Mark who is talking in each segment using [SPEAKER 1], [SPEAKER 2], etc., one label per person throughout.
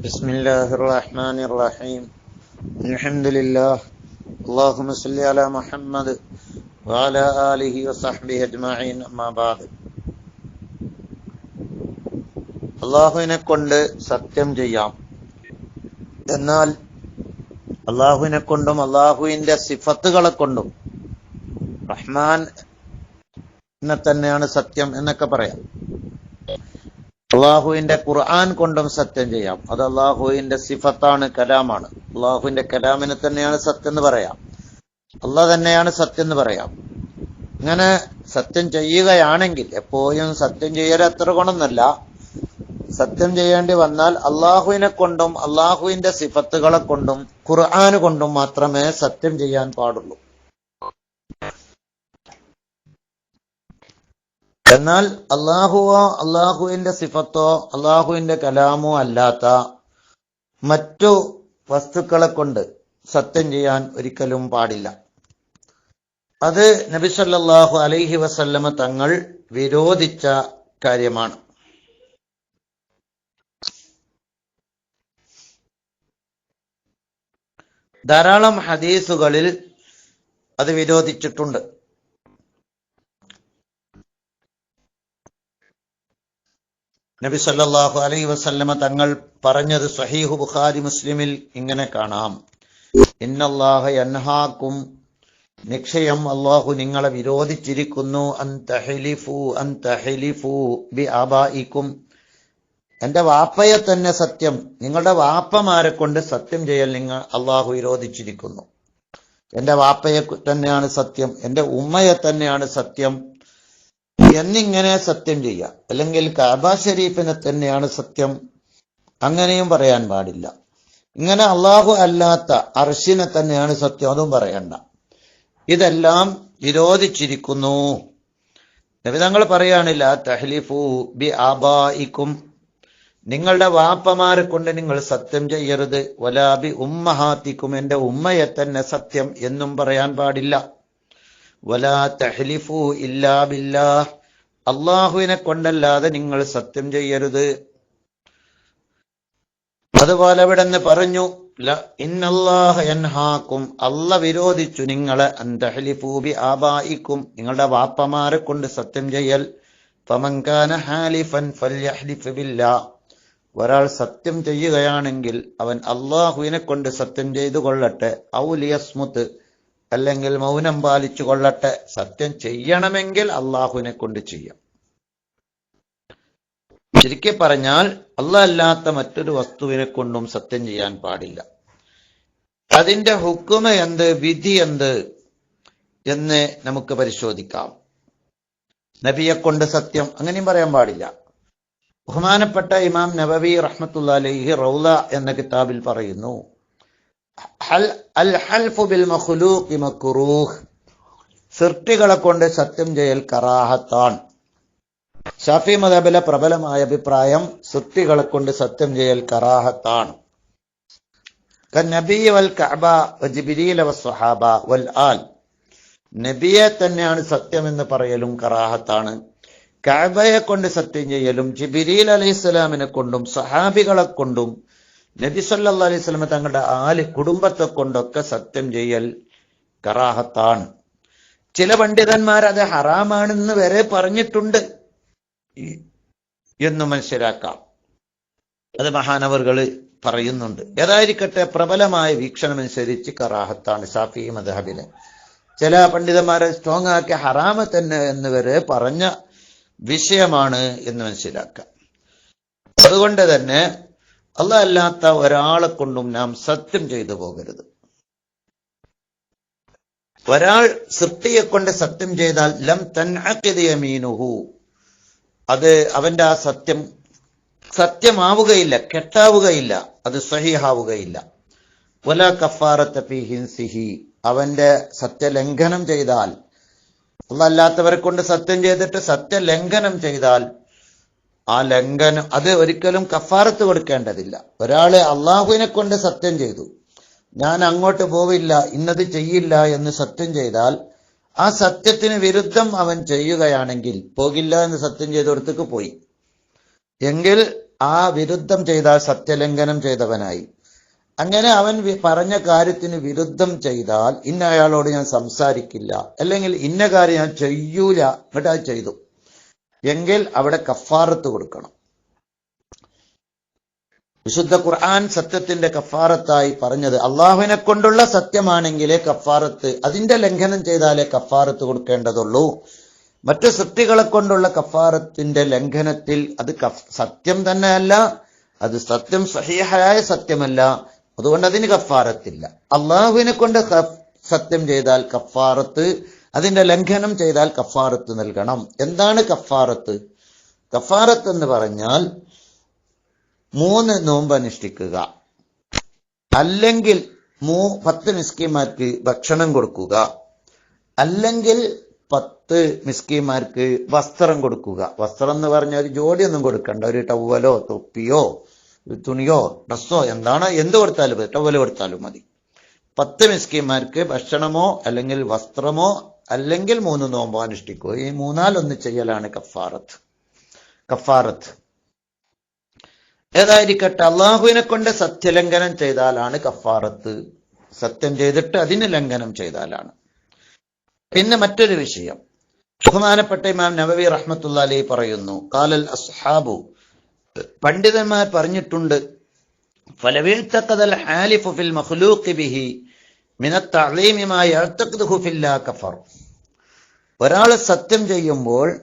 [SPEAKER 1] بسم الله الرحمن الرحيم الحمد لله اللهم صل على محمد وعلى آله وصحبه أجمعين أما بعد അള്ളാഹുവിനെ കൊണ്ട് സത്യം ചെയ്യാം എന്നാൽ അള്ളാഹുവിനെ കൊണ്ടും അള്ളാഹുവിന്റെ സിഫത്തുകളെ കൊണ്ടും റഹ്മാൻ തന്നെയാണ് സത്യം എന്നൊക്കെ പറയാം അള്ളാഹുവിന്റെ ഖുർആൻ കൊണ്ടും സത്യം ചെയ്യാം. അത് അള്ളാഹുവിന്റെ സിഫത്താണ് കലാമാണ്. അള്ളാഹുവിന്റെ കലാമിനെ തന്നെയാണ് സത്യം എന്ന് പറയാം. അള്ളാഹ് തന്നെയാണ് സത്യം എന്ന് പറയാം. ഇങ്ങനെ സത്യം ചെയ്യുകയാണെങ്കിൽ എപ്പോഴും സത്യം ചെയ്യൽ അത്ര ഗുണമെന്നല്ല സത്യം ചെയ്യേണ്ടി വന്നാൽ അള്ളാഹുവിനെ കൊണ്ടും അള്ളാഹുവിന്റെ സിഫത്തുകളെ കൊണ്ടും ഖുർആൻ കൊണ്ടും മാത്രമേ സത്യം ചെയ്യാൻ പാടുള്ളൂ. എന്നാൽ അള്ളാഹുവോ അള്ളാഹുവിന്റെ സിഫത്തോ അള്ളാഹുവിന്റെ കലാമോ അല്ലാത്ത മറ്റു വസ്തുക്കളെ കൊണ്ട് സത്യം ചെയ്യാൻ ഒരിക്കലും പാടില്ല. അത് നബിസല്ലാഹു അലൈഹി വസല്ലമ തങ്ങൾ വിരോധിച്ച കാര്യമാണ്. ധാരാളം ഹദീസുകളിൽ അത് വിരോധിച്ചിട്ടുണ്ട്. നബി സല്ലാഹു അലൈ വസല്ലമ തങ്ങൾ പറഞ്ഞത് സഹീഹു ബുഖാരി മുസ്ലിമിൽ ഇങ്ങനെ കാണാം. ഇന്നല്ലാഹ യൻഹാക്കും നിക്ഷയം അള്ളാഹു നിങ്ങളെ വിരോധിച്ചിരിക്കുന്നു. അൻ തഹലിഫു അൻ തഹലിഫു ബി ആബായിക്കും എന്റെ വാപ്പയെ തന്നെ സത്യം നിങ്ങളുടെ വാപ്പമാരെ കൊണ്ട് സത്യം ചെയ്യൽ നിങ്ങൾ അള്ളാഹു വിരോധിച്ചിരിക്കുന്നു. എന്റെ വാപ്പയെ തന്നെയാണ് സത്യം എന്റെ ഉമ്മയെ തന്നെയാണ് സത്യം. എന്നിങ്ങനെ സത്യം ചെയ്യാം അല്ലെങ്കിൽ കാബ ഷരീഫിനെ തന്നെയാണ് സത്യം അങ്ങനെയും പറയാൻ പാടില്ല. ഇങ്ങനെ അള്ളാഹു അല്ലാത്ത അർഷിനെ തന്നെയാണ് സത്യം അതും പറയണ്ട. ഇതെല്ലാം വിരോധിച്ചിരിക്കുന്നു നബിതങ്ങൾ പറയാനില്ല തഹ്ലിഫു ബി ആബായിക്കും നിങ്ങളുടെ വാപ്പമാരെ കൊണ്ട് നിങ്ങൾ സത്യം ചെയ്യരുത്. വലാബി ഉമ്മഹാത്തിക്കും. എന്റെ ഉമ്മയെ തന്നെ സത്യം എന്നും പറയാൻ പാടില്ല. വലാ തഹ്ലിഫു ഇല്ലാ ബില്ലാ അള്ളാഹുവിനെ കൊണ്ടല്ലാതെ നിങ്ങൾ സത്യം ചെയ്യരുത്. അതുപോലെ ഇവിടെ നിന്ന് പറഞ്ഞു ഇന്നല്ലാഹൻഹാക്കും അല്ല വിരോധിച്ചു നിങ്ങളെ അന്തഹലിഫൂബി ആബായിക്കും. നിങ്ങളുടെ വാപ്പമാരെ കൊണ്ട് സത്യം ചെയ്യൽ. ഹാലിഫൻ ബില്ലാ. ഒരാൾ സത്യം ചെയ്യുകയാണെങ്കിൽ അവൻ അള്ളാഹുവിനെ കൊണ്ട് സത്യം ചെയ്തു കൊള്ളട്ടെ. ഔലിയസ്മുത്ത് അല്ലെങ്കിൽ മൗനം പാലിച്ചു കൊള്ളട്ടെ. സത്യം ചെയ്യണമെങ്കിൽ അള്ളാഹുവിനെ കൊണ്ട് ചെയ്യാം. ശരിക്കും പറഞ്ഞാൽ അല്ലാത്ത മറ്റൊരു വസ്തുവിനെ കൊണ്ടും സത്യം ചെയ്യാൻ പാടില്ല. അതിന്റെ ഹുക്കുമ എന്ത് വിധി എന്ത് എന്ന് നമുക്ക് പരിശോധിക്കാം. നബിയെ കൊണ്ട് സത്യം അങ്ങനെയും പറയാൻ പാടില്ല. ബഹുമാനപ്പെട്ട ഇമാം നബവി റഹ്മത്തുല്ലാ അലൈഹി റൗല എന്ന കിതാബിൽ പറയുന്നു അൽ ഹൽഫു ബിൽ മഖ്ലൂഖി മക്റൂഹ് സൃഷ്ടികളെ കൊണ്ട് സത്യം ചെയ്യൽ കറാഹത്താണ്. ഷാഫി മദബിലെ പ്രബലമായ അഭിപ്രായം സൃഷ്ടികളെ കൊണ്ട് സത്യം ചെയ്യൽ കറാഹത്താണ്. നബിയ വൽ കഅബ വ വസ്വഹാബ വൽ ആൽ. നബിയെ തന്നെയാണ് സത്യം എന്ന് പറയലും കറാഹത്താണ്. കഅബയെ കൊണ്ട് സത്യം ചെയ്യലും ജിബിരിൽ അലൈഹിസ്സലാമിനെ കൊണ്ടും സഹാബികളെ കൊണ്ടും നബി അലൈഹി സ്വലമ തങ്ങളുടെ ആൽ കുടുംബത്തെ കൊണ്ടൊക്കെ സത്യം ചെയ്യൽ കറാഹത്താണ്. ചില പണ്ഡിതന്മാർ അത് ഹറാമാണെന്ന് വരെ പറഞ്ഞിട്ടുണ്ട്. എന്ന് മനസ്സിലാക്കാം. അത് മഹാനവറുകൾ പറയുന്നുണ്ട്. ഏതായിരിക്കട്ടെ പ്രബലമായ വീക്ഷണമനുസരിച്ച് കറാഹത്താണ് ഷാഫി മദഹബിന് ചില പണ്ഡിതന്മാരെ സ്ട്രോങ് ആക്കി ഹറാമ തന്നെ എന്ന് വരെ പറഞ്ഞ വിഷയമാണ് എന്ന് മനസ്സിലാക്കാം. അതുകൊണ്ട് തന്നെ അല്ല അല്ലാത്ത ഒരാളെ കൊണ്ടും നാം സത്യം ചെയ്തു പോകരുത്. ഒരാൾ സൃഷ്ടിയെ കൊണ്ട് സത്യം ചെയ്താൽ ലം തന്നീനുഹു അത് അവന്റെ ആ സത്യം സത്യമാവുകയില്ല കെട്ടാവുകയില്ല അത് സഹിഹാവുകയില്ല. വല കഫാറത്ത ഫി ഹിൻസിഹി. അവന്റെ സത്യലംഘനം ചെയ്താൽ അല്ലാത്തവരെ കൊണ്ട് സത്യം ചെയ്തിട്ട് സത്യലംഘനം ചെയ്താൽ ആ ലംഘനം അത് ഒരിക്കലും കഫാരത്ത് കൊടുക്കേണ്ടതില്ല. ഒരാൾ അള്ളാഹുവിനെ കൊണ്ട് സത്യം ചെയ്തു. ഞാൻ അങ്ങോട്ട് പോവില്ല ഇന്നത് ചെയ്യില്ല എന്ന് സത്യം ചെയ്താൽ ആ സത്യത്തിന് വിരുദ്ധം അവൻ ചെയ്യുകയാണെങ്കിൽ പോകില്ല എന്ന് സത്യം ചെയ്തോടത്തേക്ക് പോയി. എങ്കിൽ ആ വിരുദ്ധം ചെയ്താൽ സത്യലംഘനം ചെയ്തവനായി. അങ്ങനെ അവൻ പറഞ്ഞ കാര്യത്തിന് വിരുദ്ധം ചെയ്താൽ ഇന്ന അയാളോട് ഞാൻ സംസാരിക്കില്ല അല്ലെങ്കിൽ ഇന്ന കാര്യം ഞാൻ ചെയ്യൂല എന്നിട്ട് അത് ചെയ്തു. എങ്കിൽ അവിടെ കഫാറത്ത് കൊടുക്കണം. വിശുദ്ധ ഖുർആൻ സത്യത്തിന്റെ കഫാറത്തായി പറഞ്ഞത് അള്ളാഹുവിനെ കൊണ്ടുള്ള സത്യമാണെങ്കിലേ കഫാറത്ത് അതിന്റെ ലംഘനം ചെയ്താലേ കഫാറത്ത് കൊടുക്കേണ്ടതുള്ളൂ. മറ്റു സൃഷ്ടികളെ കൊണ്ടുള്ള കഫാറത്തിന്റെ ലംഘനത്തിൽ അത് സത്യം സത്യം തന്നെയല്ല അത് സത്യം സഹിഹായ സത്യമല്ല. അതുകൊണ്ട് അതിന് കഫാറത്തില്ല. അള്ളാഹുവിനെ കൊണ്ട് സത്യം ചെയ്താൽ കഫാറത്ത് അതിന്റെ ലംഘനം ചെയ്താൽ കഫാറത്ത് നൽകണം. എന്താണ് കഫാറത്ത്? കഫാറത്ത് എന്ന് പറഞ്ഞാൽ മൂന്ന് നോമ്പ് അനുഷ്ഠിക്കുക. അല്ലെങ്കിൽ മൂ പത്ത് മിസ്കിമാർക്ക് ഭക്ഷണം കൊടുക്കുക. അല്ലെങ്കിൽ പത്ത് മിസ്കിമാർക്ക് വസ്ത്രം കൊടുക്കുക. വസ്ത്രം എന്ന് പറഞ്ഞ ഒരു ജോഡിയൊന്നും കൊടുക്കണ്ട. ഒരു ടവലോ തൊപ്പിയോ തുണിയോ ഡ്രസ്സോ എന്താണ്? എന്ത് കൊടുത്താലും ടവൽ കൊടുത്താലും മതി. പത്ത് മിസ്കിമാർക്ക് ഭക്ഷണമോ അല്ലെങ്കിൽ വസ്ത്രമോ അല്ലെങ്കിൽ മൂന്ന് നോമ്പ് അനുഷ്ഠിക്കുക ഈ മൂന്നാലൊന്ന് ചെയ്യലാണ് കഫാറത്ത്. കഫാറത്ത്. ഏതായിരിക്കട്ടെ അള്ളാഹുവിനെ കൊണ്ട് സത്യലംഘനം ചെയ്താലാണ് കഫാറത്ത്. സത്യം ചെയ്തിട്ട് അതിന് ലംഘനം ചെയ്താലാണ്. പിന്നെ മറ്റൊരു വിഷയം. ബഹുമാനപ്പെട്ട ഇമാം നബവി റഹ്മത്തുള്ള പറയുന്നു കാലൽ അസ്ഹാബു. പണ്ഡിതന്മാർ പറഞ്ഞിട്ടുണ്ട് ഫലവീഴ്ത്തക്കതൽ ഹാലിഫു ഫിൽ മഖ്ലൂഖി ബിഹി മിന തഅലീമി മാ യഅ്തഖിദുഹു ഫില്ലാ കഫർ. ഒരാൾ സത്യം ചെയ്യുമ്പോൾ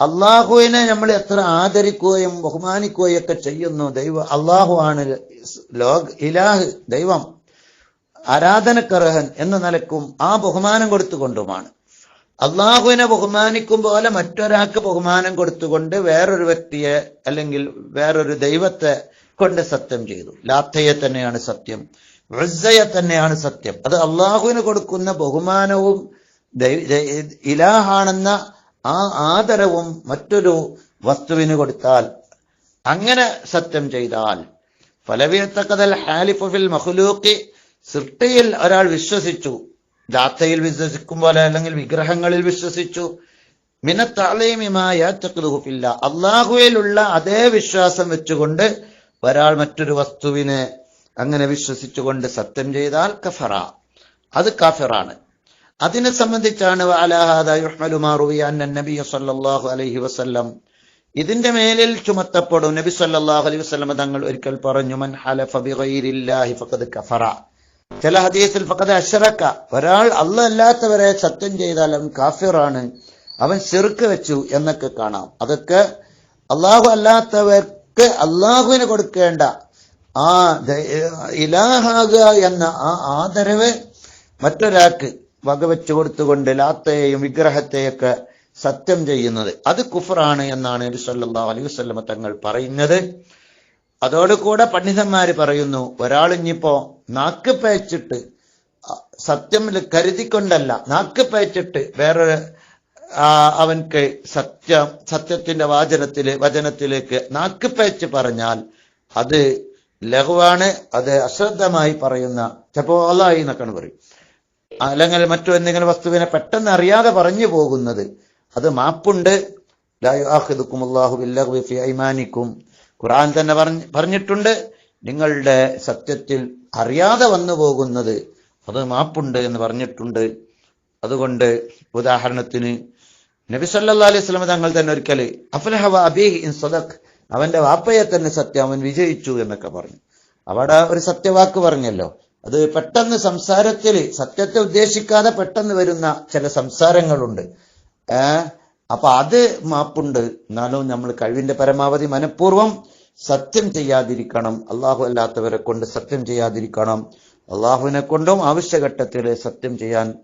[SPEAKER 1] അള്ളാഹുവിനെ നമ്മൾ എത്ര ആദരിക്കുകയും ബഹുമാനിക്കുകയും ഒക്കെ ചെയ്യുന്നു. ദൈവ അള്ളാഹു ആണ് ലോക ഇലാഹ് ദൈവം ആരാധനക്കർഹൻ എന്ന നിലക്കും ആ ബഹുമാനം കൊടുത്തുകൊണ്ടുമാണ്. അള്ളാഹുവിനെ ബഹുമാനിക്കും പോലെ മറ്റൊരാൾക്ക് ബഹുമാനം കൊടുത്തുകൊണ്ട് വേറൊരു വ്യക്തിയെ അല്ലെങ്കിൽ വേറൊരു ദൈവത്തെ കൊണ്ട് സത്യം ചെയ്തു. ലാത്തയെ തന്നെയാണ് സത്യം ഉസ്സയെ തന്നെയാണ് സത്യം. അത് അള്ളാഹുവിന് കൊടുക്കുന്ന ബഹുമാനവും ഇലാഹാണെന്ന ആ ആദരവും മറ്റൊരു വസ്തുവിന് കൊടുത്താൽ അങ്ങനെ സത്യം ചെയ്താൽ ഫലവീഴ്ത്തക്കതൽ ഹാലിഫു ഫിൽ മഖ്ലൂഖി സൃഷ്ടിയിൽ ഒരാൾ വിശ്വസിച്ചു. ദാത്തയിൽ വിശ്വസിക്കും പോലെ അല്ലെങ്കിൽ വിഗ്രഹങ്ങളിൽ വിശ്വസിച്ചു. മിനത്താളയുമായ ചക്രുഹുഫില്ല അള്ളാഹുവിലുള്ള അതേ വിശ്വാസം വെച്ചുകൊണ്ട് ഒരാൾ മറ്റൊരു വസ്തുവിനെ അങ്ങനെ വിശ്വസിച്ചുകൊണ്ട് സത്യം ചെയ്താൽ കഫറ. അത് കാഫിറാണ്. അതിനെ സംബന്ധിച്ചാണ് അലൈഹി വസല്ലം. ഇതിന്റെ മേലിൽ ചുമത്തപ്പെടും. നബി സല്ലാഹു അലൈഹി വസല്ലം തങ്ങൾ ഒരിക്കൽ പറഞ്ഞു മൻ കഫറ. ചില ഹദീസിൽ ഫഖദ് അഷറക്ക ഒരാൾ അല്ല അല്ലാത്തവരെ സത്യം ചെയ്താൽ അവൻ കാഫിറാണ്. അവൻ ചെറുക്ക് വെച്ചു എന്നൊക്കെ കാണാം. അതൊക്കെ അള്ളാഹു അല്ലാത്തവർക്ക് അള്ളാഹുവിന് കൊടുക്കേണ്ട ആ ഇലാഹാക എന്ന ആ ആദരവ് മറ്റൊരാൾക്ക് വകവെച്ചു കൊടുത്തുകൊണ്ട് ലാത്തയെയും വിഗ്രഹത്തെയൊക്കെ സത്യം ചെയ്യുന്നത്. അത് കുഫറാണ് എന്നാണ് നബി സല്ലാ അലൈഹി വസല്ലമ തങ്ങൾ പറയുന്നത്. അതോടുകൂടെ പണ്ഡിതന്മാർ പറയുന്നു ഒരാൾ ഇനിയിപ്പോ നാക്ക് പേച്ചിട്ട് സത്യം കരുതിക്കൊണ്ടല്ല നാക്ക് പേച്ചിട്ട് വേറെ അവൻക്ക് സത്യം സത്യത്തിന്റെ വാചനത്തിൽ വചനത്തിലേക്ക് നാക്ക് പേച്ച് പറഞ്ഞാൽ അത് ലഘുവാണ് അത് അശ്രദ്ധമായി പറയുന്ന ചപ്പോലായി എന്നൊക്കെയാണ് പറയും അല്ലെങ്കിൽ മറ്റു എന്തെങ്കിലും വസ്തുവിനെ പെട്ടെന്ന് അറിയാതെ പറഞ്ഞു പോകുന്നത്. അത് മാപ്പുണ്ട്. ഐമാനിക്കും. ഖുർആൻ തന്നെ പറഞ്ഞ് പറഞ്ഞിട്ടുണ്ട്. നിങ്ങളുടെ സത്യത്തിൽ അറിയാതെ വന്നു പോകുന്നത് അത് മാപ്പുണ്ട് എന്ന് പറഞ്ഞിട്ടുണ്ട്. അതുകൊണ്ട് ഉദാഹരണത്തിന് നബി സല്ലാ അലൈഹി വസല്ലം തങ്ങൾ തന്നെ ഒരിക്കൽ അഫ്ലഹവ ഇൻ അവന്റെ വാപ്പയെ തന്നെ സത്യം അവൻ വിജയിച്ചു എന്നൊക്കെ പറഞ്ഞു. അവിടെ ഒരു സത്യവാക്ക് പറഞ്ഞല്ലോ. അത് പെട്ടെന്ന് സംസാരത്തിൽ സത്യത്തെ ഉദ്ദേശിക്കാതെ പെട്ടെന്ന് വരുന്ന ചില സംസാരങ്ങളുണ്ട്. അപ്പൊ അത് മാപ്പുണ്ട്. എന്നാലും നമ്മൾ കഴിവിന്റെ പരമാവധി മനഃപൂർവം സത്യം ചെയ്യാതിരിക്കണം. അള്ളാഹു അല്ലാത്തവരെ കൊണ്ട് സത്യം ചെയ്യാതിരിക്കണം. അള്ളാഹുവിനെ കൊണ്ടും ആവശ്യഘട്ടത്തിൽ സത്യം ചെയ്യാൻ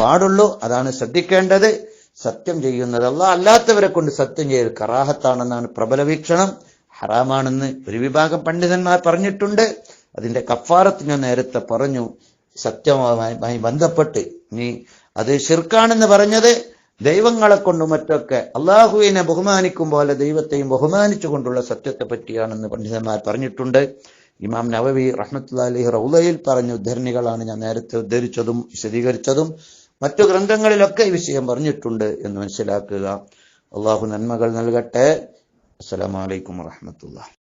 [SPEAKER 1] പാടുള്ളൂ. അതാണ് ശ്രദ്ധിക്കേണ്ടത്. സത്യം ചെയ്യുന്നത് അള്ളാഹ് അല്ലാത്തവരെ കൊണ്ട് സത്യം ചെയ്യൽ കറാഹത്താണെന്നാണ് പ്രബല വീക്ഷണം ഹറാമാണെന്ന് ഒരു വിഭാഗം പണ്ഡിതന്മാർ പറഞ്ഞിട്ടുണ്ട്. അതിന്റെ കഫാറത്ത് ഞാൻ നേരത്തെ പറഞ്ഞു സത്യമായി ബന്ധപ്പെട്ട്. നീ അത് ഷിർക്കാണെന്ന് പറഞ്ഞത് ദൈവങ്ങളെ കൊണ്ടും മറ്റൊക്കെ അള്ളാഹുവിനെ ബഹുമാനിക്കും പോലെ ദൈവത്തെയും ബഹുമാനിച്ചുകൊണ്ടുള്ള സത്യത്തെ പറ്റിയാണെന്ന് പണ്ഡിതന്മാർ പറഞ്ഞിട്ടുണ്ട്. ഇമാം നവവി റഹ്മത്തുള്ള റൌലയിൽ പറഞ്ഞ ഉദ്ധരണികളാണ് ഞാൻ നേരത്തെ ഉദ്ധരിച്ചതും വിശദീകരിച്ചതും. മറ്റു ഗ്രന്ഥങ്ങളിലൊക്കെ ഈ വിഷയം പറഞ്ഞിട്ടുണ്ട് എന്ന് മനസ്സിലാക്കുക. അള്ളാഹു നന്മകൾ നൽകട്ടെ. അസ്സലാമു അലൈക്കും വറഹ്മത്തുള്ളാഹി.